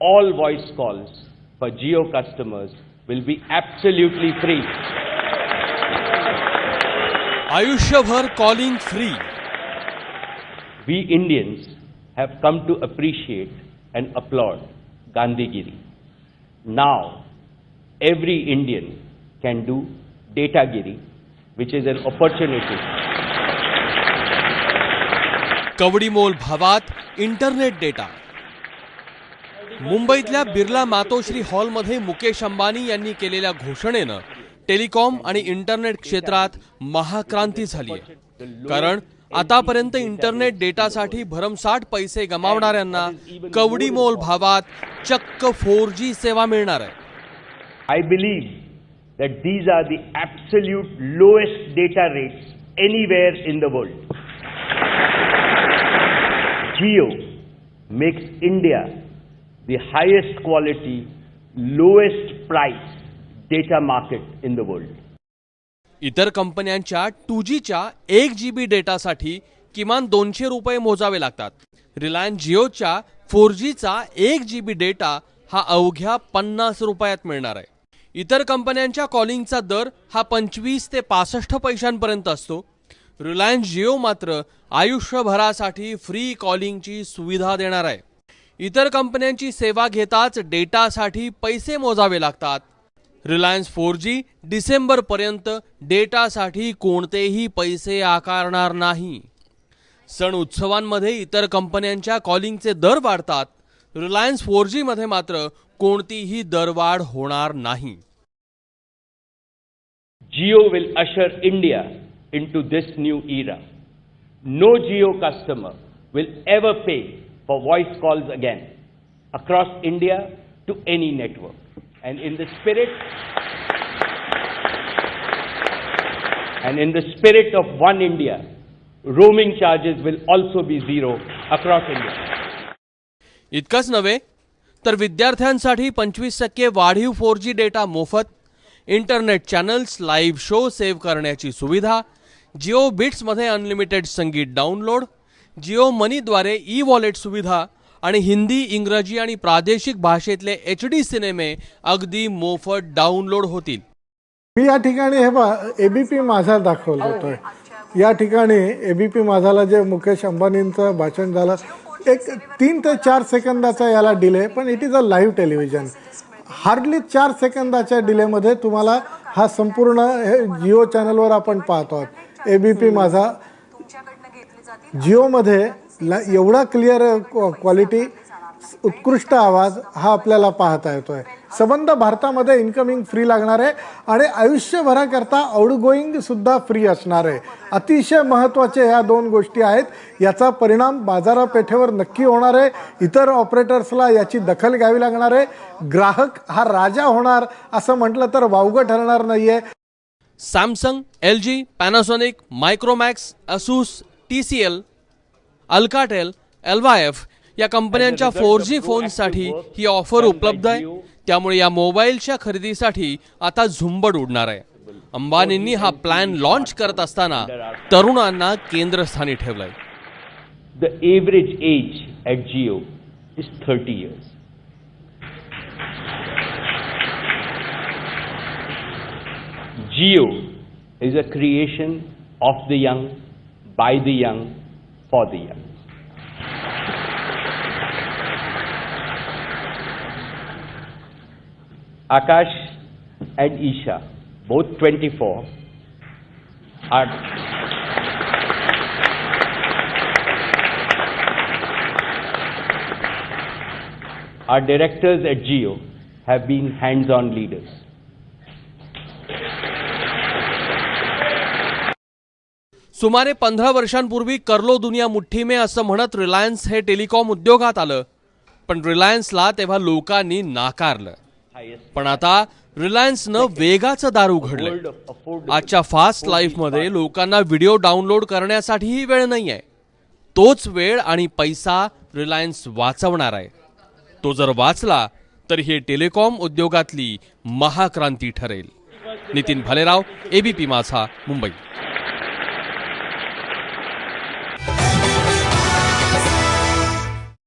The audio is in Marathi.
all voice calls for Geo customers will be absolutely free. Ayushya calling free. We Indians have come to appreciate and applaud Gandhigiri. Now, every Indian can do data giri, which is an opportunity. Kavadimol Bhavat, Internet Data. मुंबईतल्या बिर्ला मातोश्री हॉलमध्ये मुकेश अंबानी यांनी केलेल्या घोषणेनं टेलिकॉम आणि इंटरनेट क्षेत्रात महाक्रांती झाली आहे. कारण आतापर्यंत इंटरनेट डेटासाठी भरमसाठ पैसे गमावणाऱ्यांना कवडीमोल भावात चक्क फोर जी सेवा मिळणार आहे. I believe that these are the absolute lowest data rate anywhere in the world Jio makes India the highest quality, lowest price data market in the world. इतर कंपन्यांच्या टू जीच्या एक जी बी डेटासाठी किमान दोनशे रुपये मोजावे लागतात. रिलायन्स जिओच्या फोर जीचा एक जी बी डेटा हा अवघ्या पन्नास रुपयात मिळणार आहे. इतर कंपन्यांच्या कॉलिंगचा दर हा पंचवीस ते पासष्ट पैशांपर्यंत असतो. रिलायन्स जिओ मात्र आयुष्यभरासाठी फ्री कॉलिंगची सुविधा देणार आहे. इतर कंपन्यांची सेवा घेताच डेटासाठी पैसे मोजावे लागतात. रिलायन्स फोर जी डिसेंबरपर्यंत डेटासाठी कोणतेही पैसे आकारणार नाही. सण उत्सवांमध्ये इतर कंपन्यांच्या कॉलिंगचे दर वाढतात. रिलायन्स फोर जीमध्ये मात्र कोणतीही दरवाढ होणार नाही. Jio will usher India into this new era no Jio customer will ever pay for voice calls again across India to any network. And in the spirit and in the spirit of one India, roaming charges will also be zero across India. इतकंच नव्हे तर विद्यार्थ्यांसाठी पंचवीस टक्के वाढीव फोर जी डेटा मोफत internet channels live show save करण्याची सुविधा जिओ बिट्समध्ये अनलिमिटेड संगीत डाउनलोड जिओ मनीद्वारे ई वॉलेट सुविधा आणि हिंदी इंग्रजी आणि प्रादेशिक भाषेतले एच डी सिनेमे अगदी मोफत डाउनलोड होतील. मी या ठिकाणी हे बा एबीपी माझा दाखवलं होतोय या ठिकाणी एबीपी माझाला जे मुकेश अंबानींचं भाषण झालं एक तीन ते चार सेकंदाचा याला डिले पण it is a live television hardly चार सेकंदाच्या डिलेमध्ये तुम्हाला हा संपूर्ण हे जिओ चॅनलवर आपण पाहतो आहोत. एबीपी माझा जिओमध्ये ला एवढा क्लिअर क्वालिटी उत्कृष्ट आवाज हा आपल्याला पाहता येतो आहे संबंध भारतामध्ये इन्कमिंग फ्री लागणार आहे आणि आयुष्यभराकरता आउटगोईंग सुद्धा फ्री असणार आहे. अतिशय महत्त्वाचे ह्या दोन गोष्टी आहेत. याचा परिणाम बाजारपेठेवर नक्की होणार आहे. इतर ऑपरेटर्सला याची दखल घ्यावी लागणार आहे. ग्राहक हा राजा होणार असं म्हटलं तर वावगं ठरणार नाही आहे Samsung L G Panasonic Micromax Asus T C L Alcatel एल्वाएफ या कंपन्यांच्या फोर जी फोनसाठी ही ऑफर उपलब्ध आहे. त्यामुळे या मोबाईलच्या खरेदीसाठी आता झुंबड उडणार आहे. अंबानींनी हा प्लॅन लॉन्च करत असताना तरुणांना केंद्रस्थानी ठेवलंय. The average age at Geo is 30 years. Geo is a creation of the young, by the young, for the young. Akash and Isha, both 24, are Our directors at Geo have been hands-on leaders. सुमारे पंधरा वर्षांपूर्वी करलो दुनिया मुठ्ठी मे असं म्हणत रिलायन्स हे टेलिकॉम उद्योगात आलं. पण रिलायन्सला तेव्हा लोकांनी नाकारलं. पण आता रिलायन्सनं वेगाचं दार उघडलं आजच्या फास्ट लाईफमध्ये लोकांना व्हिडिओ डाउनलोड करण्यासाठीही वेळ नाही आहे तोच वेळ आणि पैसा रिलायन्स वाचवणार आहे. तो जर वाचला तर ही टेलिकॉम उद्योगातली महाक्रांती ठरेल. नितीन भालेराव एबीपी माझा मुंबई.